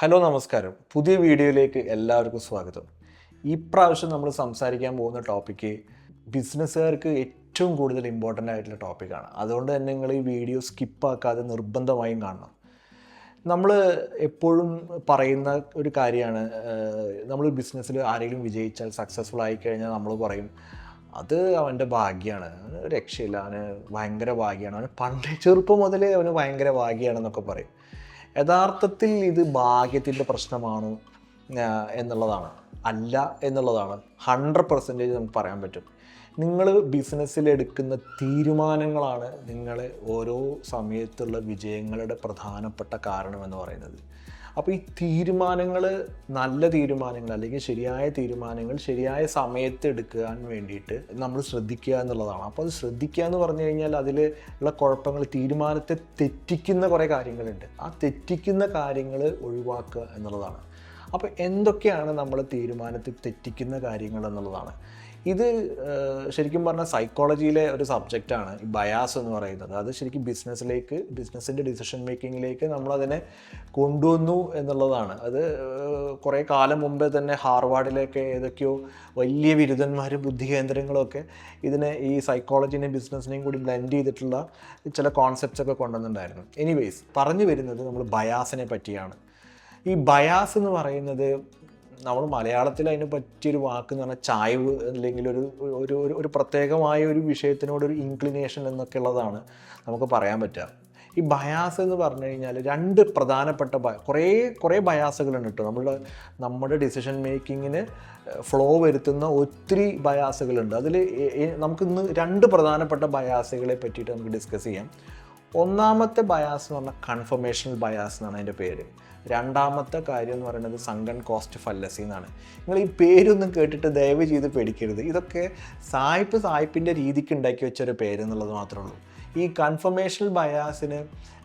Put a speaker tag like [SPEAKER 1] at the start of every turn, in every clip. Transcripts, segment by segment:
[SPEAKER 1] Hello നമസ്കാരം. പുതിയ വീഡിയോയിലേക്ക് എല്ലാവർക്കും സ്വാഗതം. ഈ പ്രാവശ്യം നമ്മൾ സംസാരിക്കാൻ പോകുന്ന ടോപ്പിക്ക് ബിസിനസ്സുകാർക്ക് ഏറ്റവും കൂടുതൽ ഇമ്പോർട്ടന്റ് ആയിട്ടുള്ള ടോപ്പിക്കാണ് അതുകൊണ്ട് തന്നെ നിങ്ങൾ ഈ വീഡിയോ സ്കിപ്പാക്കാതെ നിർബന്ധമായും കാണണം. നമ്മൾ എപ്പോഴും പറയുന്ന ഒരു കാര്യമാണ് നമ്മൾ ബിസിനസ്സിൽ ആരെങ്കിലും വിജയിച്ചാൽ സക്സസ്ഫുൾ ആയിക്കഴിഞ്ഞാൽ നമ്മൾ പറയും അത് അവന്റെ ഭാഗ്യമാണ് രക്ഷയില്ല. അവന് ഭയങ്കര ഭാഗ്യമാണ് അവന് പണ്ട് ചെറുപ്പം മുതലേ അവന് ഭയങ്കര ഭാഗ്യമാണെന്നൊക്കെ പറയും. യഥാർത്ഥത്തിൽ ഇത് ഭാഗ്യത്തിന്റെ പ്രശ്നമാണോ എന്നുള്ളതാണ്. അല്ല എന്നുള്ളതാണ്. ഹൺഡ്രഡ് പെർസെന്റേജ് നമുക്ക് പറയാൻ പറ്റും. നിങ്ങൾ ബിസിനസ്സിൽ എടുക്കുന്ന തീരുമാനങ്ങളാണ് നിങ്ങളെ ഓരോ സമയത്തുള്ള വിജയങ്ങളുടെ പ്രധാനപ്പെട്ട കാരണം എന്ന് പറയുന്നത്. അപ്പോൾ ഈ തീരുമാനങ്ങൾ നല്ല തീരുമാനങ്ങൾ അല്ലെങ്കിൽ ശരിയായ തീരുമാനങ്ങൾ ശരിയായ സമയത്ത് എടുക്കാൻ വേണ്ടിയിട്ട് നമ്മൾ ശ്രദ്ധിക്കുക എന്നുള്ളതാണ്. അപ്പോൾ അത് ശ്രദ്ധിക്കുക എന്ന് പറഞ്ഞു കഴിഞ്ഞാൽ അതിൽ ഉള്ള കുഴപ്പങ്ങൾ തീരുമാനത്തെ തെറ്റിക്കുന്ന കുറേ കാര്യങ്ങളുണ്ട്. ആ തെറ്റിക്കുന്ന കാര്യങ്ങൾ ഒഴിവാക്കുക എന്നുള്ളതാണ്. അപ്പോൾ എന്തൊക്കെയാണ് നമ്മൾ തീരുമാനത്തിൽ തെറ്റിക്കുന്ന കാര്യങ്ങൾ എന്നുള്ളതാണ്. ഇത് ശരിക്കും പറഞ്ഞാൽ സൈക്കോളജിയിലെ ഒരു സബ്ജക്റ്റാണ് ഈ ബയാസ് എന്ന് പറയുന്നത്. അത് ശരിക്കും ബിസിനസ്സിലേക്ക് ബിസിനസ്സിന്റെ ഡിസിഷൻ മേക്കിങ്ങിലേക്ക് നമ്മളതിനെ കൊണ്ടുവന്നു എന്നുള്ളതാണ്. അത് കുറേ കാലം മുമ്പേ തന്നെ ഹാർവാർഡിലൊക്കെ ഏതൊക്കെയോ വലിയ ബിരുദന്മാരും ബുദ്ധി കേന്ദ്രങ്ങളൊക്കെ ഇതിനെ ഈ സൈക്കോളജിനെയും ബിസിനസ്സിനെയും കൂടി ബ്ലെൻഡ് ചെയ്തിട്ടുള്ള ചില കോൺസെപ്റ്റ്സ് ഒക്കെ കൊണ്ടുവന്നിട്ടുണ്ടായിരുന്നു. എനിവേസ് പറഞ്ഞു വരുന്നത് നമ്മൾ ബയാസിനെ പറ്റിയാണ്. ഈ ബയാസ് എന്ന് പറയുന്നത് നമ്മൾ മലയാളത്തിൽ അതിന് പറ്റിയൊരു വാക്ക് എന്ന് പറഞ്ഞാൽ ചായവ് അല്ലെങ്കിൽ ഒരു ഒരു ഒരു- പ്രത്യേകമായ ഒരു വിഷയത്തിനോട് ഒരു ഇൻക്ലിനേഷൻ എന്നൊക്കെ ഉള്ളതാണ് നമുക്ക് പറയാൻ പറ്റുക. ഈ ബയാസ് എന്ന് പറഞ്ഞു കഴിഞ്ഞാൽ രണ്ട് പ്രധാനപ്പെട്ട കുറേ കുറേ ബയാസുകളുണ്ട് കേട്ടോ. നമ്മുടെ നമ്മുടെ ഡിസിഷൻ മേക്കിങ്ങിന് ഫ്ലോ വരുത്തുന്ന ഒത്തിരി ബയാസുകളുണ്ട് അതിൽ നമുക്കിന്ന് രണ്ട് പ്രധാനപ്പെട്ട ബയാസുകളെ പറ്റിയിട്ട് നമുക്ക് ഡിസ്കസ് ചെയ്യാം. ഒന്നാമത്തെ ബയാസ് എന്ന് പറഞ്ഞാൽ കൺഫർമേഷണൽ ബയാസ് എന്നാണ് അതിന്റെ പേര്. രണ്ടാമത്തെ കാര്യം എന്ന് പറയുന്നത് സങ്കൺ കോസ്റ്റ് ഫല്ലസി എന്നാണ്. നിങ്ങൾ ഈ പേരൊന്നും കേട്ടിട്ട് ദയവ് ചെയ്ത് പേടിക്കരുത്. ഇതൊക്കെ സായിപ്പ് സായിപ്പിന്റെ രീതിക്ക് ഉണ്ടാക്കി വെച്ചൊരു പേര് എന്നുള്ളത് മാത്രമേ ഉള്ളൂ. ഈ കൺഫർമേഷണൽ ബയാസിന്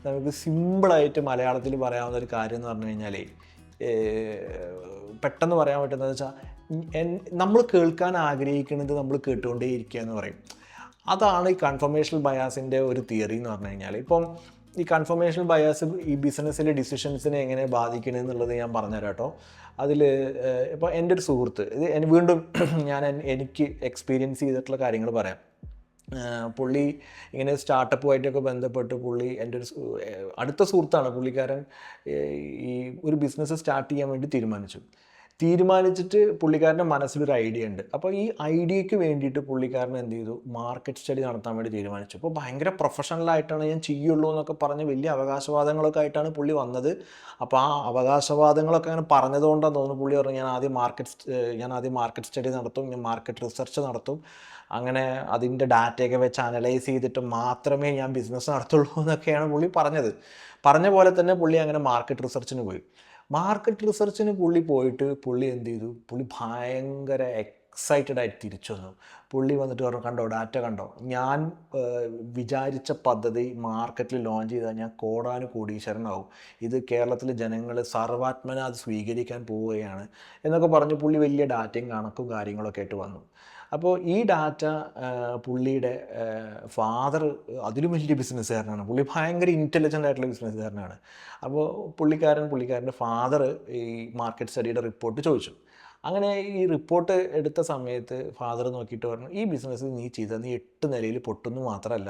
[SPEAKER 1] നമുക്ക് സിമ്പിളായിട്ട് മലയാളത്തിൽ പറയാവുന്ന ഒരു കാര്യം എന്ന് പറഞ്ഞു കഴിഞ്ഞാൽ പെട്ടെന്ന് പറയാൻ പറ്റുന്നത് വെച്ചാൽ നമ്മൾ കേൾക്കാൻ ആഗ്രഹിക്കുന്നത് നമ്മൾ കേട്ടുകൊണ്ടേ ഇരിക്കുക എന്ന് പറയും. അതാണ് ഈ കൺഫർമേഷൻ ബയാസിന്റെ ഒരു തിയറി എന്ന് പറഞ്ഞു കഴിഞ്ഞാൽ ഇപ്പം ഈ കൺഫർമേഷൻ ബയാസ് ഈ ബിസിനസ്സിലെ ഡിസിഷൻസിനെ എങ്ങനെ ബാധിക്കണം എന്നുള്ളത് ഞാൻ പറഞ്ഞുതരാം കേട്ടോ. അതിൽ ഇപ്പോൾ എന്റെ ഒരു സുഹൃത്ത് ഇത് വീണ്ടും ഞാൻ എനിക്ക് എക്സ്പീരിയൻസ് ചെയ്തിട്ടുള്ള കാര്യങ്ങൾ പറയാം. പുള്ളി ഇങ്ങനെ സ്റ്റാർട്ടപ്പുമായിട്ടൊക്കെ ബന്ധപ്പെട്ട് പുള്ളി എന്റെ ഒരു അടുത്ത സുഹൃത്താണ് പുള്ളിക്കാരൻ ഈ ഒരു ബിസിനസ് സ്റ്റാർട്ട് ചെയ്യാൻ വേണ്ടി തീരുമാനിച്ചു. തീരുമാനിച്ചിട്ട് പുള്ളിക്കാരന്റെ മനസ്സിലൊരു ഐഡിയ ഉണ്ട്. അപ്പോൾ ഈ ഐഡിയക്ക് വേണ്ടിയിട്ട് പുള്ളിക്കാരൻ എന്ത് ചെയ്തു? മാർക്കറ്റ് സ്റ്റഡി നടത്താൻ വേണ്ടി തീരുമാനിച്ചു. അപ്പോൾ ഭയങ്കര പ്രൊഫഷണലായിട്ടാണ് ഞാൻ ചെയ്യുള്ളൂ എന്നൊക്കെ പറഞ്ഞ് വലിയ അവകാശവാദങ്ങളൊക്കെ ആയിട്ടാണ് പുള്ളി വന്നത്. അപ്പോൾ ആ അവകാശവാദങ്ങളൊക്കെ അങ്ങനെ പറഞ്ഞതുകൊണ്ടാണ് തോന്നുന്നു പുള്ളി പറഞ്ഞു ഞാൻ ആദ്യം മാർക്കറ്റ് ഞാൻ ആദ്യം മാർക്കറ്റ് സ്റ്റഡി നടത്തും ഞാൻ മാർക്കറ്റ് റിസർച്ച് നടത്തും. അങ്ങനെ അതിന്റെ ഡാറ്റയൊക്കെ വെച്ച് അനലൈസ് ചെയ്തിട്ട് മാത്രമേ ഞാൻ ബിസിനസ് നടത്തുള്ളൂ എന്നൊക്കെയാണ് പുള്ളി പറഞ്ഞത്. പറഞ്ഞ പോലെ തന്നെ പുള്ളി അങ്ങനെ മാർക്കറ്റ് റിസർച്ചിന് പോയി. മാർക്കറ്റ് റിസർച്ചിന് പുള്ളി പോയിട്ട് പുള്ളി എന്ത് ചെയ്തു? പുള്ളി ഭയങ്കര എക്സൈറ്റഡ് ആയിട്ട് തിരിച്ചു വന്നു. പുള്ളി വന്നിട്ട് പറഞ്ഞു കണ്ടോ ഡാറ്റ കണ്ടോ? ഞാൻ വിചാരിച്ച പദ്ധതി മാർക്കറ്റിൽ ലോഞ്ച് ചെയ്താൽ ഞാൻ കോടാനു കോടീശ്വരനാവും. ഇത് കേരളത്തിലെ ജനങ്ങൾ സർവാത്മന അത് സ്വീകരിക്കാൻ പോവുകയാണ്. എന്നൊക്കെ പറഞ്ഞ് പുള്ളി വലിയ ഡാറ്റയും കണക്കും കാര്യങ്ങളൊക്കെ ആയിട്ട് വന്നു. അപ്പോൾ ഈ ഡാറ്റ പുള്ളിയുടെ ഫാദർ അതിലും വലിയ ബിസിനസ്സുകാരനാണ്. പുള്ളി ഭയങ്കര ഇന്റലിജന്റ് ആയിട്ടുള്ള ബിസിനസ്സുകാരനാണ്. അപ്പോൾ പുള്ളിക്കാരൻ പുള്ളിക്കാരന്റെ ഫാദർ ഈ മാർക്കറ്റ് സ്റ്റഡിയുടെ റിപ്പോർട്ട് ചോദിച്ചു. അങ്ങനെ ഈ റിപ്പോർട്ട് എടുത്ത സമയത്ത് ഫാദർ നോക്കിയിട്ട് പറഞ്ഞു ഈ ബിസിനസ് നീ ചെയ്താൽ നീ എട്ട് നിലയിൽ പൊട്ടുന്നു മാത്രമല്ല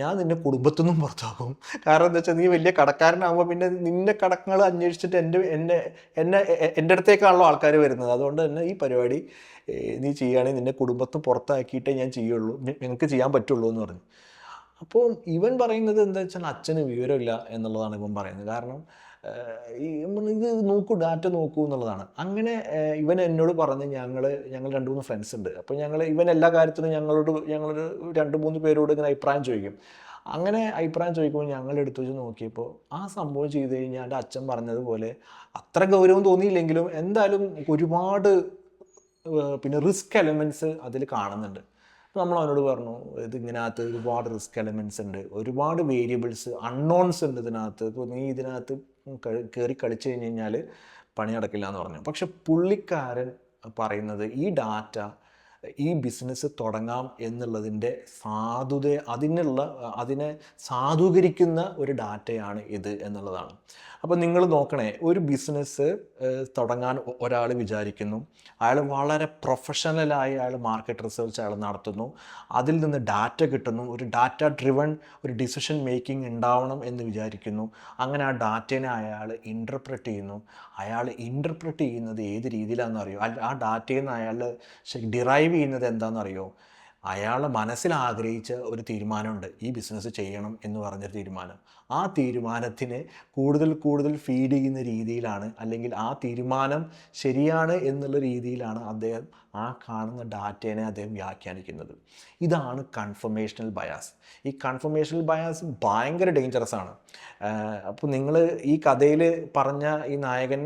[SPEAKER 1] ഞാൻ നിന്നെ കുടുംബത്തിൽ നിന്നും പുറത്താക്കും. കാരണം എന്താ വെച്ചാൽ നീ വലിയ കടക്കാരനാകുമ്പോൾ പിന്നെ നിന്നെ കടങ്ങൾ അന്വേഷിച്ചിട്ട് എന്റെ എന്റെ എന്നെ എന്റെ അടുത്തേക്കാണല്ലോ ആൾക്കാർ വരുന്നത്. അതുകൊണ്ട് തന്നെ ഈ പരിപാടി നീ ചെയ്യുകയാണെങ്കിൽ നിന്നെ കുടുംബത്തിൽ പുറത്താക്കിയിട്ടേ ഞാൻ ചെയ്യുള്ളൂ. നിനക്ക് ചെയ്യാൻ പറ്റുള്ളൂ എന്ന് പറഞ്ഞു. അപ്പോൾ ഇവൻ പറയുന്നത് എന്താ വെച്ചാൽ അച്ഛന് വിവരമില്ല എന്നുള്ളതാണ് ഇവൻ പറയുന്നത്. കാരണം ഇത് നോക്കൂ ഡാറ്റ നോക്കൂ എന്നുള്ളതാണ്. അങ്ങനെ ഇവൻ എന്നോട് പറഞ്ഞ് ഞങ്ങൾ ഞങ്ങൾ രണ്ട് മൂന്ന് ഫ്രണ്ട്സ് ഉണ്ട്. അപ്പോൾ ഞങ്ങൾ ഇവൻ എല്ലാ കാര്യത്തിനും ഞങ്ങളോട് ഞങ്ങളൊരു രണ്ട് മൂന്ന് പേരോട് ഇങ്ങനെ അഭിപ്രായം ചോദിക്കും. അങ്ങനെ അഭിപ്രായം ചോദിക്കുമ്പോൾ ഞങ്ങൾ എടുത്തു വെച്ച് നോക്കിയപ്പോൾ ആ സംഭവം ചെയ്ത് കഴിഞ്ഞാൽ എന്റെ അച്ഛൻ പറഞ്ഞതുപോലെ അത്ര ഗൗരവം തോന്നിയില്ലെങ്കിലും എന്തായാലും ഒരുപാട് പിന്നെ റിസ്ക് എലമെന്റ്സ് അതിൽ കാണുന്നുണ്ട്. നമ്മൾ അവനോട് പറഞ്ഞു ഇത് ഇതിനകത്ത് ഒരുപാട് റിസ്ക് എലമെന്റ്സ് ഉണ്ട്. ഒരുപാട് വേരിയബിൾസ് അൺനോൺസ് ഉണ്ട് ഇതിനകത്ത്. ഇപ്പോൾ നീ ഇതിനകത്ത് കയറി കളിച്ചു കഴിഞ്ഞ് കഴിഞ്ഞാൽ പണി നടക്കില്ല എന്ന് പറഞ്ഞു. പക്ഷെ പുള്ളിക്കാരൻ പറയുന്നത് ഈ ഡാറ്റ ഈ ബിസിനസ് തുടങ്ങാം എന്നുള്ളതിന്റെ സാധുത അതിനുള്ള അതിനെ സാധൂകരിക്കുന്ന ഒരു ഡാറ്റയാണ് ഇത് എന്നുള്ളതാണ്. അപ്പോൾ നിങ്ങൾ നോക്കണേ ഒരു ബിസിനസ് തുടങ്ങാൻ ഒരാൾ വിചാരിക്കുന്നു. അയാൾ വളരെ പ്രൊഫഷണലായി അയാൾ മാർക്കറ്റ് റിസർച്ച് അയാൾ നടത്തുന്നു. അതിൽ നിന്ന് ഡാറ്റ കിട്ടുന്നു. ഒരു ഡാറ്റ ഡ്രിവൺ ഒരു ഡിസിഷൻ മേക്കിംഗ് ഉണ്ടാവണം എന്ന് വിചാരിക്കുന്നു. അങ്ങനെ ആ ഡാറ്റേനെ അയാൾ ഇന്റർപ്രറ്റ് ചെയ്യുന്നു. അയാൾ ഇന്റർപ്രറ്റ് ചെയ്യുന്നത് ഏത് രീതിയിലാണെന്ന് അറിയോ ആ ഡാറ്റയിൽ നിന്ന് അയാൾ ഡിറൈവ് ചെയ്യുന്നത് എന്താണെന്നറിയോ? അയാൾ മനസ്സിൽ ആഗ്രഹിച്ച ഒരു തീരുമാനമുണ്ട്. ഈ ബിസിനസ് ചെയ്യണം എന്ന് പറഞ്ഞൊരു തീരുമാനം. ആ തീരുമാനത്തിന് കൂടുതൽ കൂടുതൽ ഫീഡ് ചെയ്യുന്ന രീതിയിലാണ് അല്ലെങ്കിൽ ആ തീരുമാനം ശരിയാണ് എന്നുള്ള രീതിയിലാണ് അദ്ദേഹം ആ കാണുന്ന ഡാറ്റേനെ അദ്ദേഹം വ്യാഖ്യാനിക്കുന്നത്. ഇതാണ് കൺഫർമേഷണൽ ബയാസ് ഈ കൺഫർമേഷണൽ ബയാസ് ഭയങ്കര ഡേഞ്ചറസ് ആണ്. അപ്പോൾ നിങ്ങൾ ഈ കഥയിൽ പറഞ്ഞ ഈ നായകൻ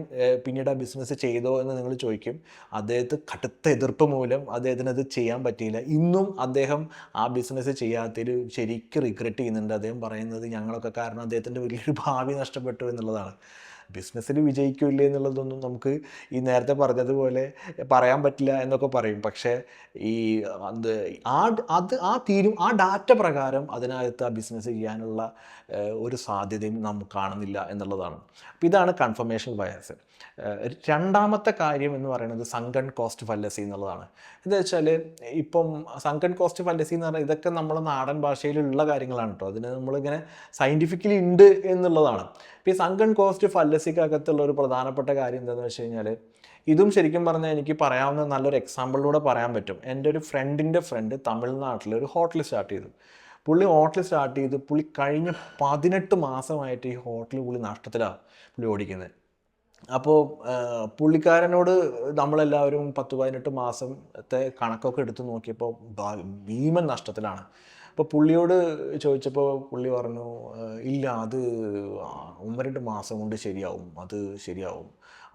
[SPEAKER 1] പിന്നീട് ആ ബിസിനസ് ചെയ്തോ എന്ന് നിങ്ങൾ ചോദിക്കും. അദ്ദേഹത്തെ കടുത്ത എതിർപ്പ് മൂലം അദ്ദേഹത്തിന് അത് ചെയ്യാൻ പറ്റിയില്ല. ഇന്നും അദ്ദേഹം ആ ബിസിനസ് ചെയ്യാത്തതിൽ ശരിക്കും റിഗ്രറ്റ് ചെയ്യുന്നുണ്ട്. അദ്ദേഹം പറയുന്നത് ഞങ്ങളൊക്കെ കാരണം അദ്ദേഹത്തിന്റെ വലിയൊരു ഭാവി നഷ്ടപ്പെട്ടു എന്നുള്ളതാണ്. ബിസിനസ്സിൽ വിജയിക്കില്ല എന്നുള്ളതൊന്നും നമുക്ക് ഈ നേരത്തെ പറഞ്ഞതുപോലെ പറയാൻ പറ്റില്ല എന്നൊക്കെ പറയും. പക്ഷേ ഈ അത് ആ അത് ആ തീരും ആ ഡാറ്റ പ്രകാരം അതിനകത്ത് ആ ബിസിനസ് ചെയ്യാനുള്ള ഒരു സാധ്യതയും നമുക്ക് കാണുന്നില്ല എന്നുള്ളതാണ്. അപ്പോൾ ഇതാണ് കൺഫർമേഷൻ ബയാസ്. രണ്ടാമത്തെ കാര്യം എന്ന് പറയുന്നത് സങ്കൺ കോസ്റ്റ് ഫല്ലസി എന്നുള്ളതാണ്. എന്താ വെച്ചാൽ ഇപ്പം സങ്കൺ കോസ്റ്റ് ഫല്ലസി എന്ന് പറഞ്ഞാൽ ഇതൊക്കെ നമ്മുടെ നാടൻ ഭാഷയിലുള്ള കാര്യങ്ങളാണ് കേട്ടോ അതിന് നമ്മളിങ്ങനെ സയന്റിഫിക്കലി ഉണ്ട് എന്നുള്ളതാണ്. ഇപ്പോൾ ഈ സങ്കൺ കോസ്റ്റ് ഫല്ലസിക്കകത്തുള്ള ഒരു പ്രധാനപ്പെട്ട കാര്യം എന്താണെന്ന് വെച്ച് കഴിഞ്ഞാൽ ഇതും ശരിക്കും പറഞ്ഞാൽ എനിക്ക് പറയാവുന്ന നല്ലൊരു എക്സാമ്പിളിലൂടെ പറയാൻ പറ്റും. എന്റെ ഒരു ഫ്രണ്ടിന്റെ ഫ്രണ്ട് തമിഴ്നാട്ടിൽ ഒരു ഹോട്ടൽ സ്റ്റാർട്ട് ചെയ്തു. പുള്ളി ഹോട്ടൽ സ്റ്റാർട്ട് ചെയ്ത് പുള്ളി കഴിഞ്ഞ പതിനെട്ട് മാസമായിട്ട് ഈ ഹോട്ടൽ പുള്ളി നഷ്ടത്തിലാണ് പുള്ളി ഓടിക്കുന്നത് അപ്പോൾ പുള്ളിക്കാരനോട് നമ്മളെല്ലാവരും പത്ത് പതിനെട്ട് മാസത്തെ കണക്കൊക്കെ എടുത്തു നോക്കിയപ്പോൾ ഭീമൻ നഷ്ടത്തിലാണ്. അപ്പോൾ പുള്ളിയോട് ചോദിച്ചപ്പോൾ പുള്ളി പറഞ്ഞു ഇല്ല അത് ഒന്ന് രണ്ട് മാസം കൊണ്ട് ശരിയാവും അത് ശരിയാവും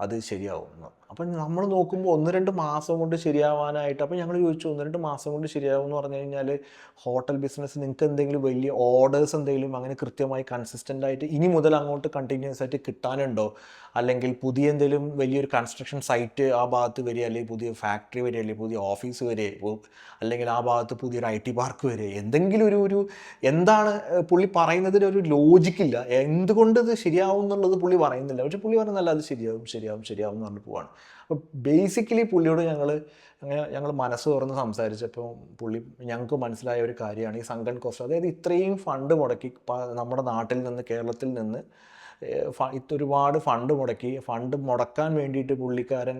[SPEAKER 1] അത് ശരിയാവും അപ്പം നമ്മൾ നോക്കുമ്പോൾ ഒന്ന് രണ്ട് മാസം കൊണ്ട് ശരിയാവാനായിട്ട് അപ്പം ഞങ്ങൾ ചോദിച്ചു ഒന്ന് രണ്ട് മാസം കൊണ്ട് ശരിയാവും എന്ന് പറഞ്ഞു കഴിഞ്ഞാൽ ഹോട്ടൽ ബിസിനസ് നിങ്ങൾക്ക് എന്തെങ്കിലും വലിയ ഓർഡേഴ്സ് എന്തെങ്കിലും അങ്ങനെ കൃത്യമായി കൺസിസ്റ്റന്റ് ആയിട്ട് ഇനി മുതൽ അങ്ങോട്ട് കണ്ടിന്യൂസ് ആയിട്ട് കിട്ടാനുണ്ടോ? അല്ലെങ്കിൽ പുതിയ എന്തെങ്കിലും വലിയൊരു കൺസ്ട്രക്ഷൻ സൈറ്റ് ആ ഭാഗത്ത് വരിക അല്ലെങ്കിൽ പുതിയ ഫാക്ടറി വരിക അല്ലെങ്കിൽ പുതിയ ഓഫീസ് വരിക അല്ലെങ്കിൽ ആ ഭാഗത്ത് പുതിയൊരു ഐ ടി പാർക്ക് വരിക എന്തെങ്കിലും ഒരു ഒരു എന്താണ് പുള്ളി പറയുന്നതിന് ഒരു ലോജിക്കില്ല എന്തുകൊണ്ട് ഇത് ശരിയാവും എന്നുള്ളത് പുള്ളി പറയുന്നില്ല. പക്ഷെ പുള്ളി പറയുന്നല്ല അത് ശരിയാവും ശരിയാവും ശരിയാവും എന്ന് പറഞ്ഞു പോവാണ്. അപ്പോൾ ബേസിക്കലി പുള്ളിയോട് ഞങ്ങൾ അങ്ങനെ ഞങ്ങൾ മനസ്സ് തുറന്ന് സംസാരിച്ചപ്പോൾ പുള്ളി ഞങ്ങൾക്ക് മനസ്സിലായ ഒരു കാര്യമാണ് ഈ സങ്കൺ കോസ്റ്റ് അതായത് ഇത്രയും ഫണ്ട് മുടക്കി നമ്മുടെ നാട്ടിൽ നിന്ന് കേരളത്തിൽ നിന്ന് ഒരുപാട് ഫണ്ട് മുടക്കി. ഫണ്ട് മുടക്കാൻ വേണ്ടിയിട്ട് പുള്ളിക്കാരൻ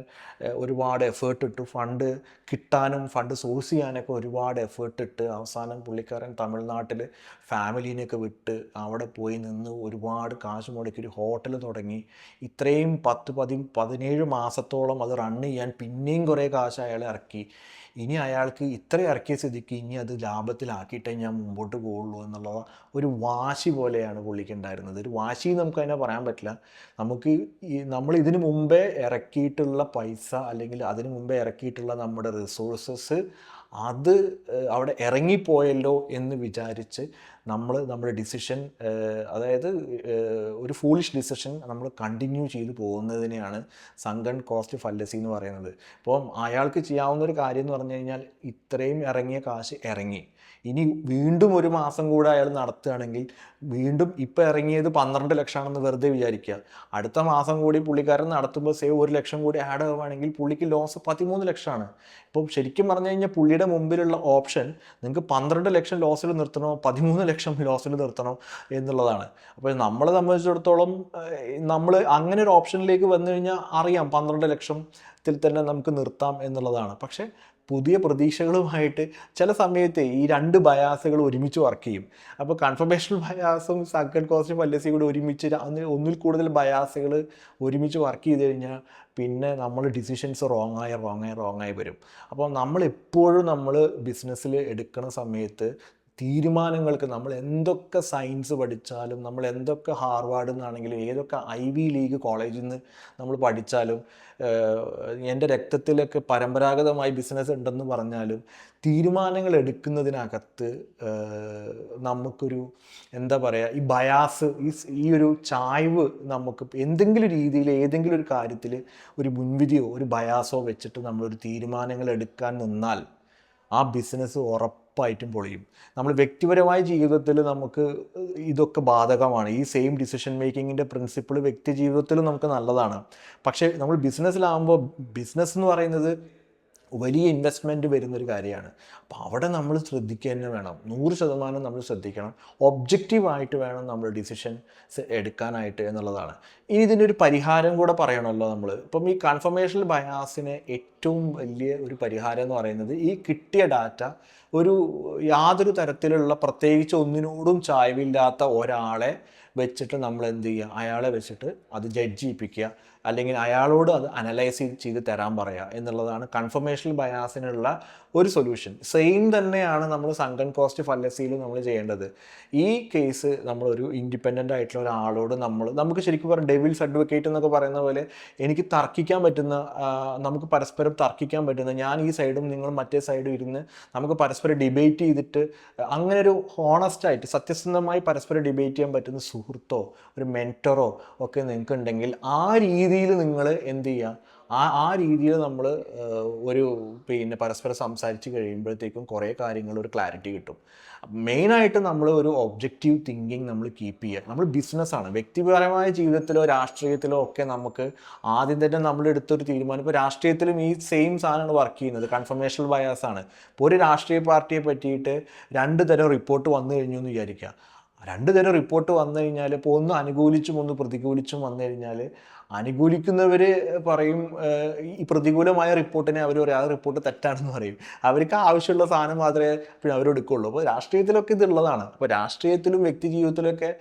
[SPEAKER 1] ഒരുപാട് എഫേർട്ട് ഇട്ടു. ഫണ്ട് കിട്ടാനും ഫണ്ട് സോഴ്സ് ചെയ്യാനൊക്കെ ഒരുപാട് എഫേർട്ട് ഇട്ട് അവസാനം പുള്ളിക്കാരൻ തമിഴ്നാട്ടിൽ ഫാമിലീനെയൊക്കെ വിട്ട് അവിടെ പോയി നിന്ന് ഒരുപാട് കാശ് മുടക്കി ഒരു ഹോട്ടൽ തുടങ്ങി. ഇത്രയും പത്ത് പതി പതിനേഴ് മാസത്തോളം അത് റൺ ചെയ്യാൻ പിന്നെയും കുറേ കാശ് അയാൾ ഇറക്കി ഇനി അയാൾക്ക് ഇത്ര ഇറക്കിയ സ്ഥിതിക്ക് ഇനി അത് ലാഭത്തിലാക്കിയിട്ടേ ഞാൻ മുമ്പോട്ട് പോകുള്ളൂ എന്നുള്ള ഒരു വാശി പോലെയാണ് പുള്ളിക്ക് ഉണ്ടായിരുന്നത്. ഒരു വാശി നമുക്ക് അതിനെ പറയാൻ പറ്റില്ല. നമുക്ക് ഈ നമ്മൾ ഇതിനു മുമ്പേ ഇറക്കിയിട്ടുള്ള പൈസ അല്ലെങ്കിൽ അതിനു മുമ്പേ ഇറക്കിയിട്ടുള്ള നമ്മുടെ റിസോഴ്സസ് അത് അവിടെ ഇറങ്ങിപ്പോയല്ലോ എന്ന് വിചാരിച്ച് നമ്മൾ നമ്മുടെ ഡിസിഷൻ അതായത് ഒരു ഫൂളിഷ് ഡിസിഷൻ നമ്മൾ കണ്ടിന്യൂ ചെയ്ത് പോകുന്നതിനെയാണ് സങ്കൺ കോസ്റ്റ് ഫല്ലസി എന്ന് പറയുന്നത്. അപ്പം അയാൾക്ക് ചെയ്യാവുന്ന ഒരു കാര്യം എന്ന് പറഞ്ഞു കഴിഞ്ഞാൽ ഇത്രയും ഇറങ്ങിയ കാശ് ഇറങ്ങി. ഇനി വീണ്ടും ഒരു മാസം കൂടെ അയാൾ നടത്തുകയാണെങ്കിൽ വീണ്ടും ഇപ്പം ഇറങ്ങിയത് പന്ത്രണ്ട് ലക്ഷമാണെന്ന് വെറുതെ വിചാരിക്കുക. അടുത്ത മാസം കൂടി പുള്ളിക്കാരൻ നടത്തുമ്പോൾ സേവ് ഒരു ലക്ഷം കൂടി ആഡ് ആവുകയാണെങ്കിൽ പുള്ളിക്ക് ലോസ് പതിമൂന്ന് ലക്ഷമാണ്. ഇപ്പം ശരിക്കും പറഞ്ഞു കഴിഞ്ഞാൽ പുള്ളിയുടെ മുമ്പിലുള്ള ഓപ്ഷൻ നിങ്ങൾക്ക് പന്ത്രണ്ട് ലക്ഷം ലോസിൽ നിർത്തണോ പതിമൂന്ന് ലക്ഷം ലോസിൽ നിർത്തണോ എന്നുള്ളതാണ്. അപ്പോൾ നമ്മളെ സംബന്ധിച്ചിടത്തോളം നമ്മൾ അങ്ങനെ ഒരു ഓപ്ഷനിലേക്ക് വന്നു കഴിഞ്ഞാൽ അറിയാം പന്ത്രണ്ട് ലക്ഷത്തിൽ തന്നെ നമുക്ക് നിർത്താം എന്നുള്ളതാണ്. പക്ഷേ പുതിയ പ്രതീക്ഷകളുമായിട്ട് ചില സമയത്ത് ഈ രണ്ട് ബയാസുകൾ ഒരുമിച്ച് വർക്ക് ചെയ്യും. അപ്പോൾ കൺഫർമേഷൻ ബയാസും സക്കഡ് കോസ്റ്റ് പല്ലസി കൂടി ഒരുമിച്ച് ഒന്നിൽ കൂടുതൽ ബയാസുകൾ ഒരുമിച്ച് വർക്ക് ചെയ്ത് കഴിഞ്ഞാൽ പിന്നെ നമ്മൾ ഡിസിഷൻസ് റോങ് ആയി റോങ് ആയി റോങ് ആയി വരും. അപ്പോൾ നമ്മളെപ്പോഴും നമ്മൾ ബിസിനസ്സിൽ എടുക്കുന്ന സമയത്ത് തീരുമാനങ്ങൾക്ക് നമ്മൾ എന്തൊക്കെ സയൻസ് പഠിച്ചാലും നമ്മൾ എന്തൊക്കെ ഹാർവാർഡിൽ നിന്നാണെങ്കിലും ഏതൊക്കെ ഐ വി ലീഗ് കോളേജിൽ നിന്ന് നമ്മൾ പഠിച്ചാലും എന്റെ രക്തത്തിലൊക്കെ പരമ്പരാഗതമായി ബിസിനസ് ഉണ്ടെന്ന് പറഞ്ഞാലും തീരുമാനങ്ങൾ എടുക്കുന്നതിനകത്ത് നമുക്കൊരു എന്താ പറയുക ഈ ബയാസ് ഈ ഒരു ചായ്വ് നമുക്ക് എന്തെങ്കിലും രീതിയിൽ ഏതെങ്കിലും ഒരു കാര്യത്തിൽ ഒരു മുൻവിധിയോ ഒരു ബയാസോ വെച്ചിട്ട് നമ്മളൊരു തീരുമാനങ്ങൾ എടുക്കാൻ നിന്നാൽ ആ ബിസിനസ് ഉറപ്പായിട്ടും പൊളിയും. നമ്മൾ വ്യക്തിപരമായ ജീവിതത്തിൽ നമുക്ക് ഇതൊക്കെ ബാധകമാണ്. ഈ സെയിം ഡിസിഷൻ മേക്കിങ്ങിന്റെ പ്രിൻസിപ്പിൾ വ്യക്തി ജീവിതത്തിലും നമുക്ക് നല്ലതാണ്. പക്ഷേ നമ്മൾ ബിസിനസ്സിലാകുമ്പോൾ ബിസിനസ് എന്ന് പറയുന്നത് വലിയ ഇൻവെസ്റ്റ്മെന്റ് വരുന്നൊരു കാര്യമാണ്. അപ്പോൾ അവിടെ നമ്മൾ ശ്രദ്ധിക്കുക വേണം. നൂറ് ശതമാനം നമ്മൾ ശ്രദ്ധിക്കണം. ഒബ്ജക്റ്റീവായിട്ട് വേണം നമ്മൾ ഡിസിഷൻ എടുക്കാനായിട്ട് എന്നുള്ളതാണ്. ഇനി ഇതിനൊരു പരിഹാരം കൂടെ പറയണമല്ലോ നമ്മൾ. ഇപ്പം ഈ കൺഫർമേഷൻ ബയാസിന് ഏറ്റവും വലിയ ഒരു പരിഹാരം എന്ന് പറയുന്നത് ഈ കിട്ടിയ ഡാറ്റ ഒരു യാതൊരു തരത്തിലുള്ള പ്രത്യേകിച്ച് ഒന്നിനോടും ചായവില്ലാത്ത ഒരാളെ വെച്ചിട്ട് നമ്മൾ എന്ത് ചെയ്യുക? അയാളെ വെച്ചിട്ട് അത് ജഡ്ജ് ചെയ്യിപ്പിക്കുക. അല്ലെങ്കിൽ അയാളോട് അത് അനലൈസ് ചെയ്ത് തരാൻ പറയുക എന്നുള്ളതാണ് കൺഫർമേഷൻ ബയാസിനുള്ള ഒരു സൊല്യൂഷൻ സെയിം തന്നെയാണ് നമ്മൾ സങ്കൺ കോസ്റ്റ് ഫല്ലസിയിൽ നമ്മൾ ചെയ്യേണ്ടത്. ഈ കേസ് നമ്മളൊരു ഇൻഡിപെൻഡന്റ് ആയിട്ടുള്ള ഒരാളോട് നമ്മൾ നമുക്ക് ശരിക്കും പറയാം ഡെവിൽസ് അഡ്വക്കേറ്റ് എന്നൊക്കെ പറയുന്ന പോലെ എനിക്ക് തർക്കിക്കാൻ പറ്റുന്ന നമുക്ക് പരസ്പരം തർക്കിക്കാൻ പറ്റുന്ന ഞാൻ ഈ സൈഡും നിങ്ങൾ മറ്റേ സൈഡും ഇരുന്ന് നമുക്ക് പരസ്പരം ഡിബേറ്റ് ചെയ്തിട്ട് അങ്ങനെ ഒരു ഹോണസ്റ്റ് ആയിട്ട് സത്യസന്ധമായി പരസ്പരം ഡിബേറ്റ് ചെയ്യാൻ പറ്റുന്ന സുഹൃത്തോ ഒരു മെന്ററോ ഒക്കെ നിങ്ങൾക്ക് ഉണ്ടെങ്കിൽ ആ രീതിയിൽ നിങ്ങൾ എന്ത് ചെയ്യുക? ആ ആ രീതിയിൽ നമ്മൾ ഒരു പിന്നെ പരസ്പരം സംസാരിച്ച് കഴിയുമ്പോഴത്തേക്കും കുറേ കാര്യങ്ങൾ ഒരു ക്ലാരിറ്റി കിട്ടും. മെയിനായിട്ട് നമ്മൾ ഒരു ഒബ്ജക്റ്റീവ് തിങ്കിങ് നമ്മൾ കീപ്പ് ചെയ്യുക. നമ്മൾ ബിസിനസ്സാണ് വ്യക്തിപരമായ ജീവിതത്തിലോ രാഷ്ട്രീയത്തിലോ ഒക്കെ നമുക്ക് ആദ്യം തന്നെ നമ്മൾ എടുത്തൊരു തീരുമാനം. ഇപ്പോൾ രാഷ്ട്രീയത്തിലും ഈ സെയിം സാധനമാണ് വർക്ക് ചെയ്യുന്നത്. കൺഫർമേഷൻ ബയാസ് ആണ്. ഇപ്പോൾ ഒരു രാഷ്ട്രീയ പാർട്ടിയെ പറ്റിയിട്ട് രണ്ട് തരം റിപ്പോർട്ട് വന്നു കഴിഞ്ഞു എന്ന് വിചാരിക്കുക. രണ്ട് തരം റിപ്പോർട്ട് വന്നു കഴിഞ്ഞാൽ ഇപ്പോൾ ഒന്ന് അനുകൂലിച്ചും ഒന്ന് പ്രതികൂലിച്ചും വന്നു കഴിഞ്ഞാൽ അനുകൂലിക്കുന്നവർ പറയും ഈ പ്രതികൂലമായ റിപ്പോർട്ടിനെ അവർ പറയും ആ റിപ്പോർട്ട് തെറ്റാണെന്ന് പറയും. അവർക്ക് ആവശ്യമുള്ള സാധനം മാത്രമേ പിന്നെ അവരെടുക്കുള്ളൂ അപ്പോൾ രാഷ്ട്രീയത്തിലൊക്കെ ഇതുള്ളതാണ്. അപ്പോൾ രാഷ്ട്രീയത്തിലും വ്യക്തി ജീവിതത്തിലൊക്കെ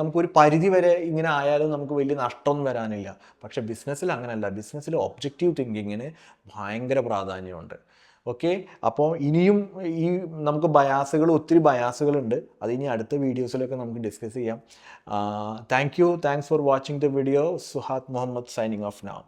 [SPEAKER 1] നമുക്കൊരു പരിധി വരെ ഇങ്ങനെ ആയാലും നമുക്ക് വലിയ നഷ്ടമൊന്നും വരാനില്ല. പക്ഷേ ബിസിനസ്സിൽ അങ്ങനെയല്ല ബിസിനസ്സിൽ ഒബ്ജക്റ്റീവ് തിങ്കിങ്ങിന് ഭയങ്കര പ്രാധാന്യമുണ്ട്. ഓക്കെ? അപ്പോൾ ഇനിയും ഈ നമുക്ക് ബയാസുകൾ ഒത്തിരി ബയാസുകളുണ്ട്. അത് ഇനി അടുത്ത വീഡിയോസിലൊക്കെ നമുക്ക് ഡിസ്കസ് ചെയ്യാം. Thank you thanks for watching the video Suhad Muhammad signing off now